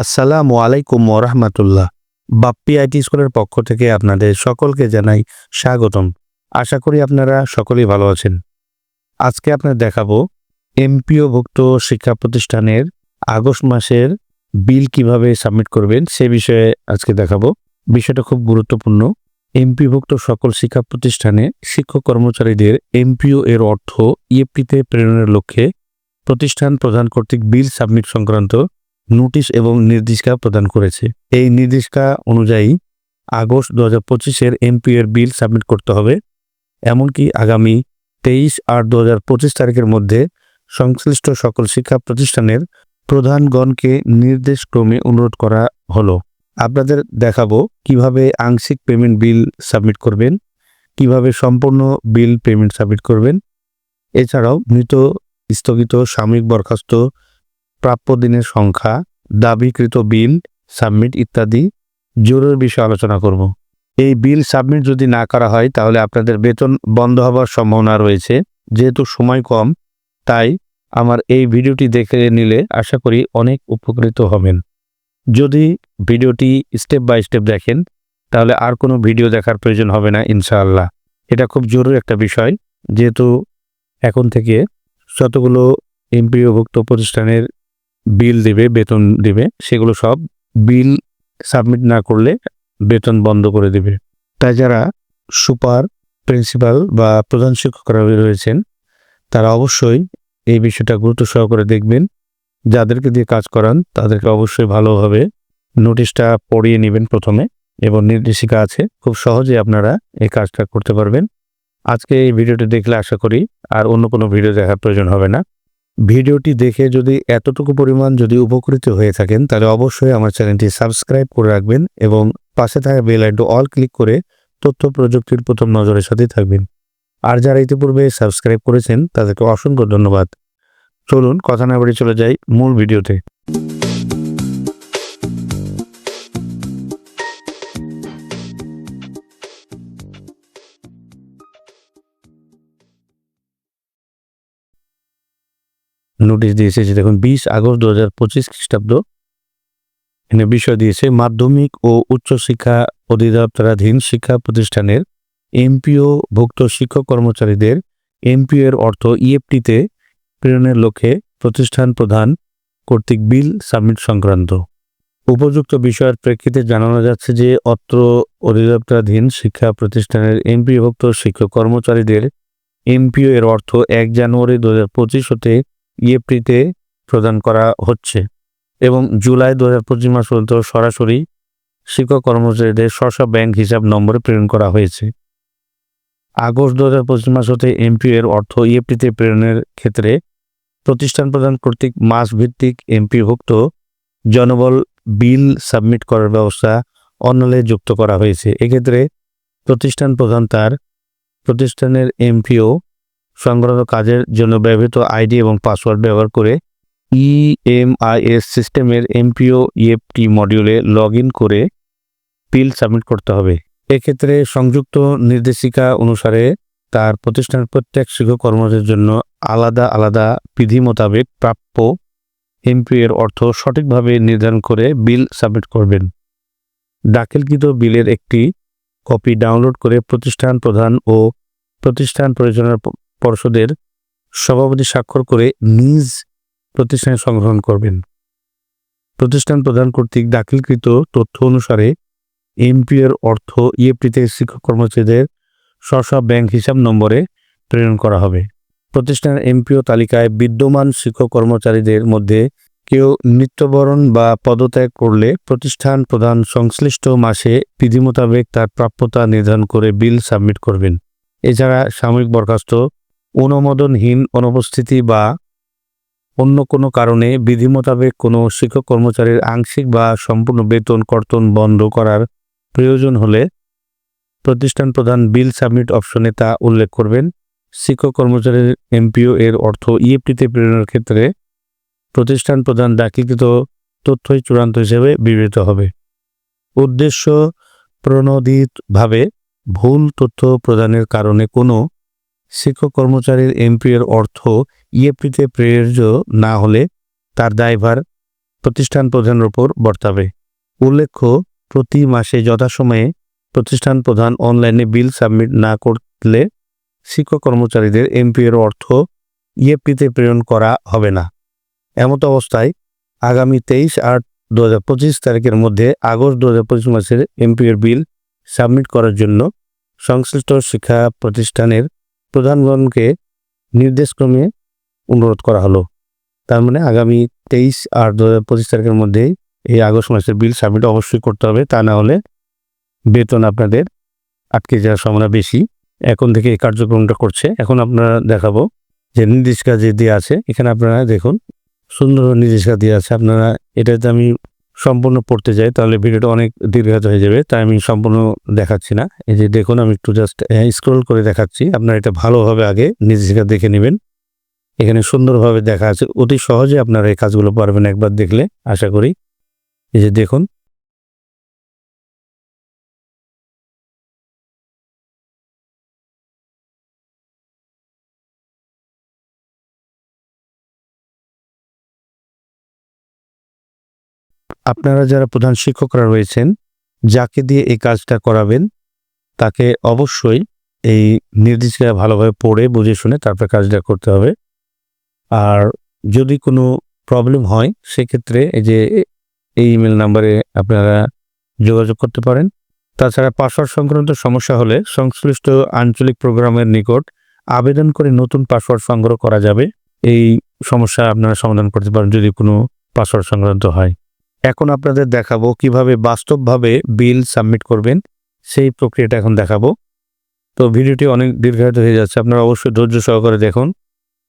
আসসালামু আলাইকুম ওরহমাতুল্লাহ। বাপ্পি আইটি স্কুলের পক্ষ থেকে আপনাদের সকলকে জানাই স্বাগতম। আশা করি আপনারা সকলেই ভালো আছেন। আজকে আপনার দেখাবো এমপিওভুক্ত শিক্ষা প্রতিষ্ঠানের আগস্ট মাসের বিল কীভাবে সাবমিট করবেন সে বিষয়ে আজকে দেখাবো। বিষয়টা খুব গুরুত্বপূর্ণ। এমপিভুক্ত সকল শিক্ষা প্রতিষ্ঠানে শিক্ষক কর্মচারীদের এমপিও এর অর্থ ইএফটিতে প্রেরণের লক্ষ্যে প্রতিষ্ঠান প্রধান কর্তৃক বিল সাবমিট সংক্রান্ত নোটিশ এবং নির্দেশিকা প্রদান করেছে। এই নির্দেশিকা অনুযায়ী আগস্ট দু হাজার পঁচিশের এমপি এর বিল সাবমিট করতে হবে, এমনকি আগামী তেইশ আট দু হাজার পঁচিশ তারিখের মধ্যে সংশ্লিষ্ট সকল শিক্ষা প্রতিষ্ঠানের প্রধানগণকে নির্দেশক্রমে অনুরোধ করা হলো। আপনাদের দেখাবো কীভাবে আংশিক পেমেন্ট বিল সাবমিট করবেন, কীভাবে সম্পূর্ণ বিল পেমেন্ট সাবমিট করবেন। এছাড়াও মৃত, স্থগিত, সাময়িক বরখাস্ত, প্রাপ্য দিনের সংখ্যা দাবিকৃত বিল, সাবমিট ইত্যাদি জরুরি বিষয়ে আলোচনা করব। এই বিল সাবমিট যদি না করা হয়, তাহলে আপনাদের বেতন বন্ধ হওয়ার সম্ভাবনা রয়েছে। যেহেতু সময় কম, তাই আমার এই ভিডিওটি দেখে নিলে আশা করি অনেক উপকৃত হবেন। যদি ভিডিওটি স্টেপ বাই স্টেপ দেখেন, তাহলে আর কোনো ভিডিও দেখার প্রয়োজন হবে না, ইনশাআল্লাহ। এটা খুব জরুরি একটা বিষয়, যেহেতু এখন থেকে যতগুলো এমপিওভুক্ত প্রতিষ্ঠানের বিল দেবে, বেতন দেবে, সেগুলো সব বিল সাবমিট না করলে বেতন বন্ধ করে দেবে। তাই যারা সুপার প্রিন্সিপাল বা প্রধান শিক্ষকরা রয়েছেন, তারা অবশ্যই এই বিষয়টা গুরুত্ব সহকারে দেখবেন। যাদেরকে দিয়ে কাজ করান, তাদেরকে অবশ্যই ভালোভাবে নোটিশটা পড়িয়ে নেবেন প্রথমে, এবং নির্দেশিকা আছে, খুব সহজে আপনারা এই কাজটা করতে পারবেন। আজকে এই ভিডিওটি দেখলে আশা করি আর অন্য কোনো ভিডিও দেখার প্রয়োজন হবে না। ভিডিওটি দেখে যদি এতটুকু পরিমাণ যদি উপকৃত হয়ে থাকেন, তাহলে অবশ্যই আমার চ্যানেলটি সাবস্ক্রাইব করে রাখবেন এবং পাশে থাকা বেল আইকনটি অল ক্লিক করে তথ্য প্রযুক্তির প্রথম নজরের সাথে থাকবেন। আর যারা ইতিপূর্বে সাবস্ক্রাইব করেছেন, তাদেরকে অসংখ্য ধন্যবাদ। চলুন, কথা না বাড়ি চলে যাই মূল ভিডিওতে। নোটিশ দিয়েছে যে দেখুন, বিশ আগস্ট দু হাজার পঁচিশ খ্রিস্টাব্দ এখানে বিষয় দিয়েছে, মাধ্যমিক ও উচ্চশিক্ষা অধিদপ্তরাধীন শিক্ষা প্রতিষ্ঠানের এমপিও ভুক্ত শিক্ষক কর্মচারীদের এমপিও এর অর্থ ইএফটিতে প্রেরণের লক্ষ্যে প্রতিষ্ঠান প্রধান কর্তৃক বিল সাবমিট সংক্রান্ত। উপযুক্ত বিষয়ের প্রেক্ষিতে জানানো যাচ্ছে যে, অত্র অধিদপ্তরাধীন শিক্ষা প্রতিষ্ঠানের এমপিওভুক্ত শিক্ষক কর্মচারীদের এমপিও এর অর্থ এক জানুয়ারি দু হাজার পঁচিশ হতে ইএফটিতে প্রদান করা হচ্ছে এবং জুলাই দু হাজার পঁচিশ মাস পর্যন্ত সরাসরি শিক্ষক কর্মচারীদের স্ব ব্যাংক হিসাব নম্বরে প্রেরণ করা হয়েছে। আগস্ট দু হাজার পঁচিশ মাস হতে এমপিও এর অর্থ ইএফটিতে প্রেরণের ক্ষেত্রে প্রতিষ্ঠান প্রদান কর্তৃক মাস ভিত্তিক এমপিভুক্ত জনবল বিল সাবমিট করার ব্যবস্থা অন্যলে যুক্ত করা হয়েছে। এক্ষেত্রে প্রতিষ্ঠান প্রধান তার প্রতিষ্ঠানের এমপিও সংক্রান্ত কাজের জন্য ব্যবহৃত আইডি এবং পাসওয়ার্ড ব্যবহার করে E ইএমআইএস সিস্টেমের এমপিও ইএফটি মডিউলে লগ করে বিল সাবমিট করতে হবে। এক্ষেত্রে সংযুক্ত নির্দেশিকা অনুসারে তার প্রতিষ্ঠানের প্রত্যেক শিক্ষক কর্মচারীর জন্য আলাদা আলাদা বিধি মোতাবেক প্রাপ্য এমপিও এর অর্থ সঠিকভাবে নির্ধারণ করে বিল সাবমিট করবেন। দাখিলকৃত বিলের একটি কপি ডাউনলোড করে প্রতিষ্ঠান প্রধান ও প্রতিষ্ঠান পরিচালনা পর্ষদের সভাপতি স্বাক্ষর করে নিজ প্রতিষ্ঠানে সংগ্রহণ করবেন। প্রতিষ্ঠান প্রধান কর্তৃক দাখিলকৃত তথ্য অনুসারে এমপিএর অর্থ ইএফটিতে শিক্ষক কর্মচারীদের স্ব ব্যাংক হিসাব নম্বরে প্রেরণ করা হবে। প্রতিষ্ঠানের এমপিও তালিকায় বিদ্যমান শিক্ষক কর্মচারীদের মধ্যে কেউ মৃত্যুবরণ বা পদত্যাগ করলে প্রতিষ্ঠান প্রধান সংশ্লিষ্ট মাসে বিধি মোতাবেক তার প্রাপ্যতা নির্ধারণ করে বিল সাবমিট করবেন। এছাড়া সাময়িক বরখাস্ত অনুমোদনহীন অনুপস্থিতি বা অন্য কোনো কারণে বিধি মোতাবেক কোনো শিক্ষক কর্মচারীর আংশিক বা সম্পূর্ণ বেতন, কর্তন বন্ধ করার প্রয়োজন হলে প্রতিষ্ঠান প্রধান বিল সাবমিট অপশনে তা উল্লেখ করবেন। শিক্ষক কর্মচারীর এমপিও এর অর্থ ইএফটিতে প্রেরণের ক্ষেত্রে প্রতিষ্ঠান প্রধান দাখিলকৃত তথ্যই চূড়ান্ত হিসেবে বিবেচিত হবে। উদ্দেশ্য প্রণোদিতভাবে ভুল তথ্য প্রদানের কারণে কোনো শিক্ষক কর্মচারীর এমপিও এর অর্থ ইএফটিতে প্রের্য না হলে তার দায়ভার প্রতিষ্ঠান প্রধানের উপর বর্তাবে। উল্লেখ্য, প্রতি মাসে যথাসময়ে প্রতিষ্ঠান প্রধান অনলাইনে বিল সাবমিট না করলে শিক্ষক কর্মচারীদের এমপিএর অর্থ ইএফটিতে প্রেরণ করা হবে না। এমত অবস্থায় আগামী তেইশ আট দু তারিখের মধ্যে আগস্ট দু হাজার পঁচিশ মাসের এমপিএর বিল সাবমিট করার জন্য সংশ্লিষ্ট শিক্ষা প্রতিষ্ঠানের প্রধানগণকে নির্দেশক্রমে অনুরোধ করা হলো। তার মানে আগামী তেইশ আর দু পঁচিশ তারিখের মধ্যেই এই আগস্ট মাসের বিল সাবমিট অবশ্যই করতে হবে। তা না হলে বেতন আপনাদের আটকে যাওয়ার সম্ভাবনা বেশি। এখন থেকে এই কার্যক্রমটা করছে। এখন আপনারা দেখাবো যে নির্দেশিকা যে দেওয়া আছে, এখানে আপনারা দেখুন সুন্দর নির্দেশিকা দেওয়া আছে। আপনারা এটাতে আমি সম্পূর্ণ পড়তে যাই, তাহলে ভিডিওটা অনেক দীর্ঘাত হয়ে যাবে। তাই আমি সম্পূর্ণ দেখাচ্ছি না। এই যে দেখুন, আমি একটু জাস্ট স্ক্রল করে দেখাচ্ছি। আপনারা এটা ভালোভাবে আগে নির্দেশিকা দেখে নেবেন। এখানে সুন্দরভাবে দেখা আছে। অতি সহজে আপনারা এই কাজগুলো পারবেন একবার দেখলে, আশা করি। এই যে দেখুন আপনারা যারা প্রধান শিক্ষকরা রয়েছেন, যাকে দিয়ে এই কাজটা করাবেন, তাকে অবশ্যই এই নির্দেশিকা ভালোভাবে পড়ে, বুঝে শুনে তারপর কাজটা করতে হবে। আর যদি কোনো প্রবলেম হয়, সেক্ষেত্রে এই যে এই ইমেল নাম্বারে আপনারা যোগাযোগ করতে পারেন। তাছাড়া পাসওয়ার্ড সংক্রান্ত সমস্যা হলে সংশ্লিষ্ট আঞ্চলিক প্রোগ্রামের নিকট আবেদন করে নতুন পাসওয়ার্ড সংগ্রহ করা যাবে। এই সমস্যা আপনারা সমাধান করতে পারেন যদি কোনো পাসওয়ার্ড সংক্রান্ত হয়। এখন আপনাদের দেখাবো কীভাবে বাস্তবভাবে বিল সাবমিট করবেন। সেই প্রক্রিয়াটা এখন দেখাবো। তো ভিডিওটি অনেক দীর্ঘায়িত হয়ে যাচ্ছে, আপনারা অবশ্যই ধৈর্য সহকারে দেখুন।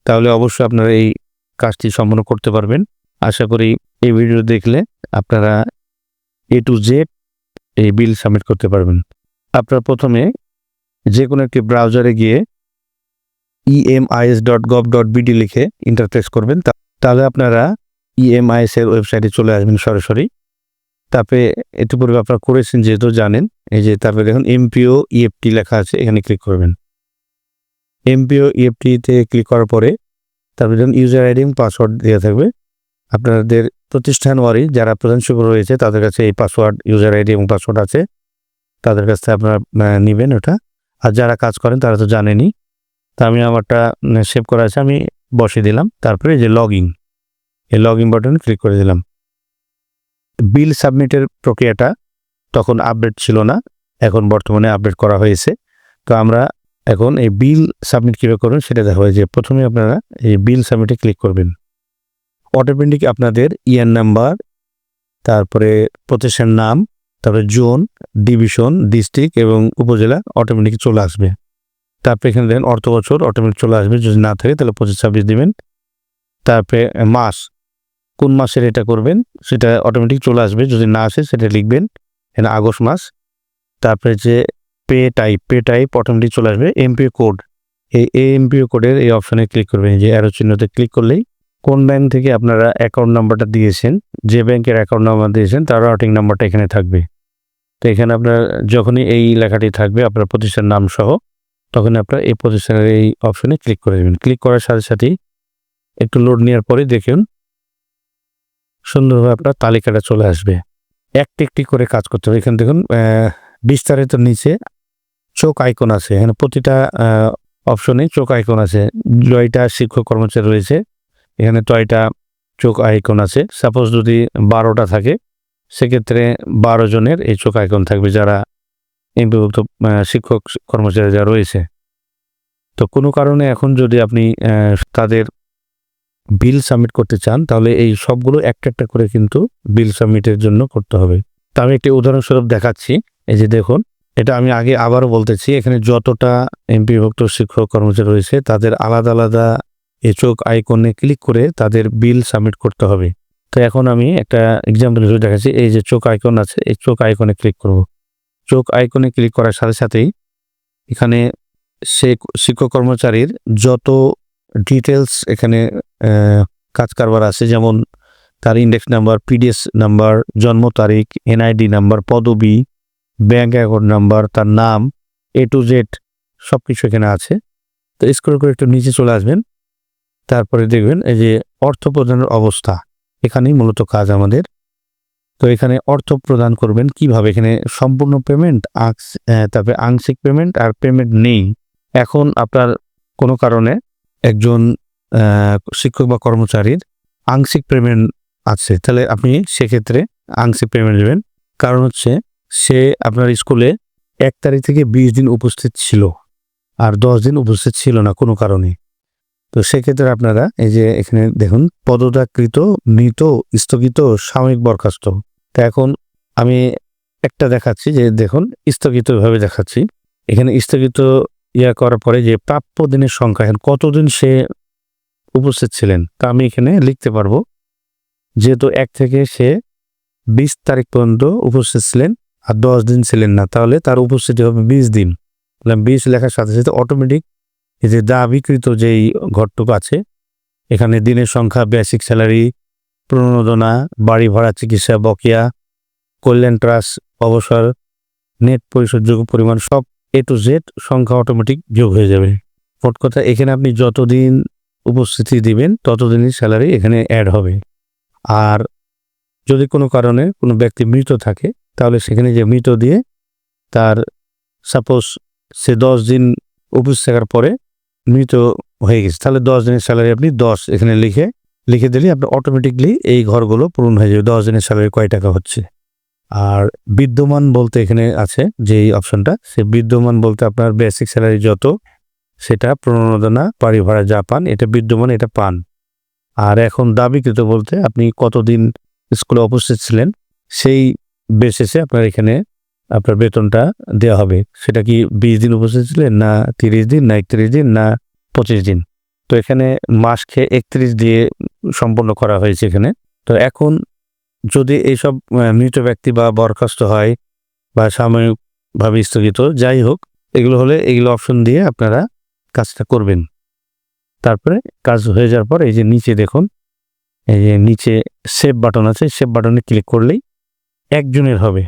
তাহলে অবশ্যই আপনারা এই কাজটি সম্পন্ন করতে পারবেন। আশা করি এই ভিডিও দেখলে আপনারা এ টু জেড এই বিল সাবমিট করতে পারবেন। আপনারা প্রথমে যে কোনো একটি ব্রাউজারে গিয়ে EMIS dot gov dot BD লিখে ইন্টারফেস করবেন। তাহলে আপনারা ইএমআইএস এর ওয়েবসাইটে চলে আসবেন সরাসরি। তারপরে একটু পূর্বে আপনারা করেছেন যেহেতু জানেন, এই যে তারপরে দেখুন এমপিও ইএফটি লেখা আছে, এখানে ক্লিক করবেন। এমপিও ইএফটিতে ক্লিক করার পরে তারপরে দেখুন ইউজার আইডি এবং পাসওয়ার্ড দেওয়া থাকবে। আপনাদের প্রতিষ্ঠান ওয়ারি যারা প্রধান শিক্ষক রয়েছে, তাদের কাছে এই পাসওয়ার্ড ইউজার আইডি এবং পাসওয়ার্ড আছে। তাদের কাছ থেকে আপনারা নেবেন ওটা। আর যারা কাজ করেন, তারা তো জানেনই। তা আমি আমারটা সেভ করা আছে, আমি বসিয়ে দিলাম। তারপরে যে লগ ইন এই লগ ইন বাটনে ক্লিক করে দিলাম। বিল সাবমিটের প্রক্রিয়াটা তখন আপডেট ছিল না, এখন বর্তমানে আপডেট করা হয়েছে। তো আমরা এখন এই বিল সাবমিট কীভাবে করবেন সেটা দেখা হয় যে প্রথমে আপনারা এই বিল সাবমিটে ক্লিক করবেন। অটোমেটিক আপনাদের ইয়ার নাম্বার তারপরে প্রতিষ্ঠান নাম, তারপরে জোন ডিভিশন ডিস্ট্রিক্ট এবং উপজেলা অটোমেটিক চলে আসবে। তারপরে এখানে দেখেন অর্থ বছর অটোমেটিক চলে আসবে। যদি না থাকে তাহলে পঁচিশ ছাব্বিশ দিবেন। তারপরে মাস কোন মাসের এটা করবেন, সেটা অটোমেটিক চলে আসবে, যদি না আসে সেটা লিখবেন এখানে আগস্ট মাস। তারপরে যে pay type pay type automatic চলে আসবে এমপিও কোড এই এমপিও কোডের এই অপশনে ক্লিক করবেন যে অ্যারো চিহ্নতে ক্লিক করলেই কোন ব্যাংক থেকে আপনারা অ্যাকাউন্ট নাম্বারটা দিয়েছেন, যে ব্যাংকের অ্যাকাউন্ট নাম্বার দিয়েছেন তার রাউটিং নাম্বারটা এখানে থাকবে। তো এখানে আপনার যখনই এই লেখাটি থাকবে, আপনার প্রতিষ্ঠান নাম সহ তখন আপনার এই প্রতিষ্ঠানের এই অপশনে ক্লিক করে দেবেন ক্লিক করার সাথে সাথেই একটু লোড নেওয়ার পরে দেখুন সুন্দরভাবে আপনার তালিকাটা চলে আসবে। একটি একটি করে কাজ করতে হবে। এখানে দেখুন বিস্তারিত নিচে চোখ আইকন আছে। এখানে প্রতিটা অপশনে চোখ আইকন আছে। জয়টা শিক্ষক কর্মচারী রয়েছে। এখানে টয়টা চোখ আইকন আছে। সাপোজ যদি বারোটা থাকে, সেক্ষেত্রে বারো জনের এই চোখ আইকন থাকবে যারা এমপিভুক্ত শিক্ষক কর্মচারী যারা রয়েছে। তো কোনো কারণে এখন যদি আপনি তাদের বিল সাবমিট করতে চান, তাহলে এই সবগুলো একটা একটা করে কিন্তু বিল সাবমিটের জন্য করতে হবে। তা আমি একটি উদাহরণস্বরূপ দেখাচ্ছি। এই যে দেখুন, এটা আমি আগে আবারও বলতেছি, এখানে যতটা এমপিভুক্ত শিক্ষক কর্মচারী রয়েছে, তাদের আলাদা আলাদা এই চোখ আইকনে ক্লিক করে তাদের বিল সাবমিট করতে হবে। তো এখন আমি একটা এক্সাম্পল হিসেবে দেখাচ্ছি, এই যে চোখ আইকন আছে, এই চোখ আইকনে ক্লিক করব। চোখ আইকনে ক্লিক করার সাথে সাথেই এখানে সে শিক্ষক কর্মচারীর যত ডিটেলস এখানে কাজ কারবার আছে। যেমন তার ইন্ডেক্স নাম্বার পিডিএস নাম্বার জন্ম তারিখ এনআইডি নাম্বার পদবি ব্যাঙ্ক অ্যাকাউন্ট নাম্বার তার নাম এ টু জেড সব কিছু এখানে আছে। তো স্ক্রল করে একটু নিচে চলে আসবেন। তারপরে দেখবেন এই যে অর্থ প্রদানের অবস্থা, এখানেই মূলত কাজ আমাদের। তো এখানে অর্থ প্রদান করবেন কীভাবে? এখানে সম্পূর্ণ পেমেন্ট তারপরে আংশিক পেমেন্ট আর পেমেন্ট নেই। এখন আপনার কোনো কারণে একজন শিক্ষক বা কর্মচারীর আংশিক পেমেন্ট আছে। তাহলে আপনি সেক্ষেত্রে আংশিক পেমেন্ট দেবেন কারণ হচ্ছে, সে আপনার স্কুলে এক তারিখ থেকে বিশ দিন উপস্থিত ছিল আর দশ দিন উপস্থিত ছিল না কোনো কারণে। তো সেক্ষেত্রে আপনারা এই যে এখানে দেখুন, পদত্যাগকৃত, মৃত, স্থগিত, সাময়িক বরখাস্ত। তা এখন আমি একটা দেখাচ্ছি যে দেখুন, স্থগিতভাবে দেখাচ্ছি। এখানে স্থগিত ইয়া করার পরে যে প্রাপ্য দিনের সংখ্যা কতদিন সে উপস্থিত ছিলেন, তা আমি এখানে লিখতে পারব। যেহেতু এক থেকে সে বিশ তারিখ পর্যন্ত উপস্থিত ছিলেন আর দশ দিন ছিলেন না, তাহলে তার উপস্থিতি হবে বিশ দিন। বিশ লেখার সাথে সাথে অটোমেটিক এই যে দাবিকৃত যেই ঘরটুকু আছে, এখানে দিনের সংখ্যা বেসিক স্যালারি প্রণোদনা, বাড়ি ভাড়া, চিকিৎসা, বকেয়া, কল্যাণ ট্রাস্ট অবসর নেট পরিশোধযোগ্য পরিমাণ সব এ টু জেড সংখ্যা অটোমেটিক যোগ হয়ে যাবে। মোট কথা, এখানে আপনি যতদিন উপস্থিতি দিবেন, ততদিনই স্যালারি এখানে অ্যাড হবে। আর যদি কোনো কারণে কোনো ব্যক্তি মৃত থাকে, তাহলে সেখানে যে মৃত দিয়ে তার সাপোজ সে দশ দিন উপস্থিত থাকার পরে মৃত হয়ে গেছে, তাহলে দশ দিনের স্যালারি আপনি দশ এখানে লিখে লিখে দিলে আপনার অটোমেটিকলি এই ঘরগুলো পূরণ হয়ে যাবে। দশ দিনের স্যালারি কয় টাকা হচ্ছে? আর বিদ্যমান বলতে এখানে আছে যে এই অপশনটা, সে বিদ্যমান বলতে আপনার বেসিক স্যালারি যত, সেটা প্রণোদনা বাড়ি ভাড়া যা পান, এটা বিদ্যমান, এটা পান। আর এখন দাবিকৃত বলতে আপনি কতদিন স্কুলে উপস্থিত ছিলেন, সেই বেসিসে আপনার এখানে আপনার বেতনটা দেওয়া হবে। সেটা কি বিশ দিন উপস্থিত ছিলেন, না তিরিশ দিন, না একত্রিশ দিন, না পঁচিশ দিন? তো এখানে মাস খেয়ে একত্রিশ দিয়ে সম্পন্ন করা হয়েছে এখানে। তো এখন যদি এইসব মৃত ব্যক্তি বা বরখাস্ত হয় বা সাময়িকভাবে স্থগিত, যাই হোক, এগুলো হলে এগুলো অপশন দিয়ে আপনারা কাজটা করবেন। তারপরে কাজ হয়ে যাওয়ার পর এই যে নিচে দেখুন, এই যে নিচে সেভ বাটন আছে সেভ বাটনে ক্লিক করলেই একজনের হবে।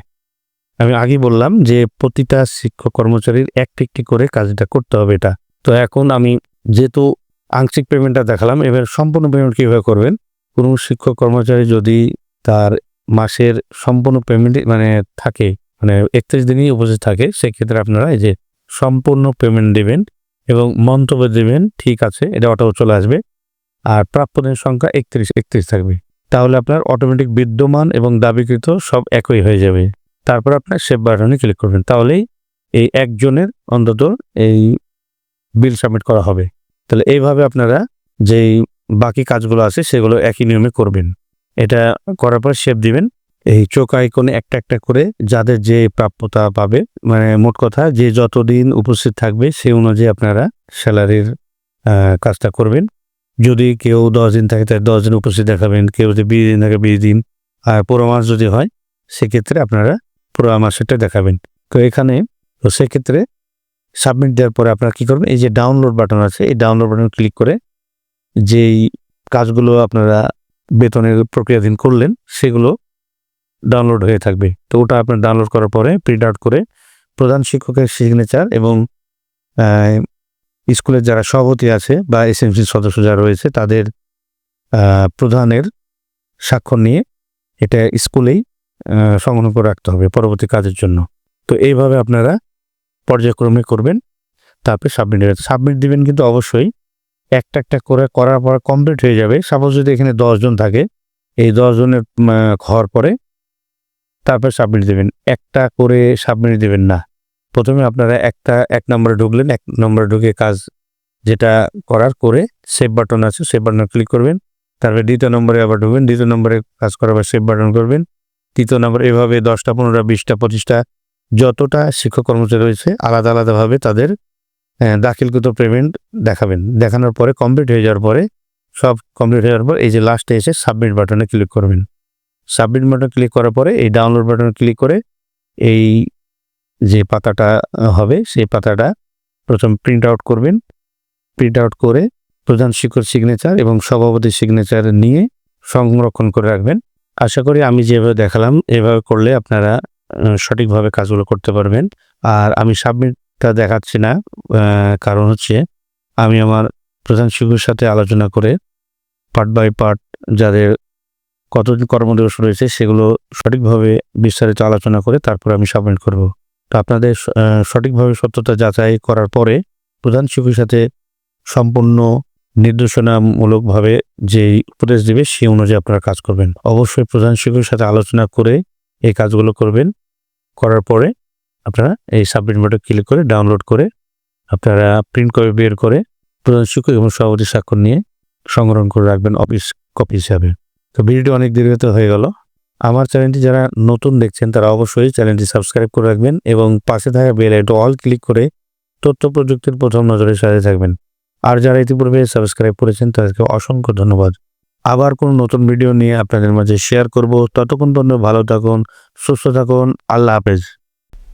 আমি আগেই বললাম যে প্রতিটা শিক্ষক কর্মচারীর একটি একটি করে কাজটা করতে হবে এটা। তো এখন আমি যেহেতু আংশিক পেমেন্টটা দেখালাম, এবার সম্পূর্ণ পেমেন্ট কীভাবে করবেন? কোনো শিক্ষক কর্মচারী যদি তার মাসের সম্পূর্ণ পেমেন্ট মানে থাকে মানে একত্রিশ দিনই উপস্থিত থাকে, সেক্ষেত্রে আপনারা এই যে সম্পূর্ণ পেমেন্ট দেবেন এবং মন্তব্য দেবেন, ঠিক আছে, এটা অটো চলে আসবে, আর প্রাপ্যদের সংখ্যা একত্রিশ একত্রিশ থাকবে। তাহলে আপনার অটোমেটিক বিদ্যমান এবং দাবিকৃত সব একই হয়ে যাবে। তারপর আপনার সেভ বাটনে ক্লিক করবেন, তাহলেই এই একজনের অন্তত এই বিল সাবমিট করা হবে। তাহলে এইভাবে আপনারা যেই বাকি কাজগুলো আছে সেগুলো একই নিয়মে করবেন। এটা করার পর সেভ দিবেন। এই চোখ আইকনে একটা একটা করে যাদের যে প্রাপ্যতা পাবে মানে মোট কথা যে যতদিন উপস্থিত থাকবে সেই অনুযায়ী আপনারা স্যালারির কাজটা করবেন। যদি কেউ দশ দিন থাকে, তাহলে দশ দিন উপস্থিত দেখাবেন। কেউ যদি বিশ দিন থাকে, বিশ দিন। আর পুরো মাস যদি হয়, সেক্ষেত্রে আপনারা পুরো মাসেরটা দেখাবেন। তো এখানে, তো সেক্ষেত্রে সাবমিট দেওয়ার পরে আপনারা কী করবেন? এই যে ডাউনলোড বাটন আছে, এই ডাউনলোড বাটন ক্লিক করে যেই কাজগুলো আপনারা বেতনের প্রক্রিয়াধীন করলেন, সেগুলো ডাউনলোড হয়ে থাকবে। তো ওটা আপনার ডাউনলোড করার পরে প্রিন্ট আউট করে প্রধান শিক্ষকের সিগনেচার এবং স্কুলের যারা সভাপতি আছে বা এস এসএমসি সদস্য যারা রয়েছে, তাদের প্রধানের স্বাক্ষর নিয়ে এটা স্কুলেই সংগ্রহ করে রাখতে হবে পরবর্তী কাজের জন্য। তো এইভাবে আপনারা পর্যায়ক্রমে করবেন, তারপরে সাবমিট সাবমিট দিবেন কিন্তু অবশ্যই একটা একটা করে করার পর কমপ্লিট হয়ে যাবে। সাপোজ যদি এখানে জন থাকে, এই জনের হওয়ার পরে তারপর সাবমিট দেবেন। একটা করে সাবমিট দেবেন না। প্রথমে আপনারা একটা, এক নম্বরে ঢুকলেন, এক নম্বরে ঢুকে কাজ যেটা করার করে সেভ বাটন আছে সেভ বাটন ক্লিক করবেন। তারপরে দ্বিতীয় নম্বরে আবার ঢুকবেন, দ্বিতীয় নম্বরে কাজ করার পর সেভ বাটন করবেন। তৃতীয় নম্বর এভাবে দশটা, পনেরোটা, বিশটা, পঁচিশটা যতটা শিক্ষক কর্মচারী রয়েছে, আলাদা, আলাদাভাবে তাদের দাখিলকৃত পেমেন্ট দেখাবেন। দেখানোর পরে কমপ্লিট হয়ে যাওয়ার পরে, সব কমপ্লিট হয়ে যাওয়ার পর, এই যে লাস্টে এসে সাবমিট বাটনে ক্লিক করবেন। সাবমিট বাটন ক্লিক করার পরে, এই ডাউনলোড বাটনে ক্লিক করে, এই যে পাতাটা হবে, সেই পাতাটা প্রথম প্রিন্ট আউট করবেন। প্রিন্ট আউট করে প্রধান শিক্ষক সিগনেচার এবং সভাপতির সিগনেচার নিয়ে সংরক্ষণ করে রাখবেন। আশা করি আমি যেভাবে দেখালাম, এভাবে করলে আপনারা সঠিকভাবে কাজগুলো করতে পারবেন। আর আমি সাবমিটটা দেখাচ্ছি না কারণ হচ্ছে আমি আমার প্রধান শিক্ষকের সাথে আলোচনা করে পার্ট বাই পার্ট যাদের কতদিন কর্মদিবস রয়েছে সেগুলো সঠিকভাবে বিস্তারিত আলোচনা করে তারপর আমি সাবমিট করব। তো আপনাদের সঠিকভাবে সত্যতা যাচাই করার পরে প্রধান শিক্ষকের সাথে সম্পূর্ণ নির্দেশনামূলকভাবে যেই উপদেশ দেবে সেই অনুযায়ী আপনারা কাজ করবেন। অবশ্যই প্রধান শিক্ষকের সাথে আলোচনা করে এই কাজগুলো করবেন। করার পরে আপনারা এই সাবমিট বাটনে ক্লিক করে ডাউনলোড করে আপনারা প্রিন্ট করে বের করে প্রধান শিক্ষক এবং সভাপতি স্বাক্ষর নিয়ে সংগ্রহণ করে রাখবেন অফিস কপি হিসাবে। তো ভিডিওটি অনেক দীর্ঘত হয়ে গেল। আমার চ্যানেলটি যারা নতুন দেখছেন, তারা অবশ্যই চ্যানেলটি সাবস্ক্রাইব করে রাখবেন এবং পাশে থাকা বেল আইকন অল ক্লিক করে তথ্য প্রযুক্তির প্রথম নজরের সাথে থাকবেন। আর যারা ইতিপূর্বে সাবস্ক্রাইব করেছেন, তাদেরকে অসংখ্য ধন্যবাদ। আবার কোনো নতুন ভিডিও নিয়ে আপনাদের মাঝে শেয়ার করব। ততক্ষণ পর্যন্ত ভালো থাকুন, সুস্থ থাকুন, আল্লাহ হাফেজ।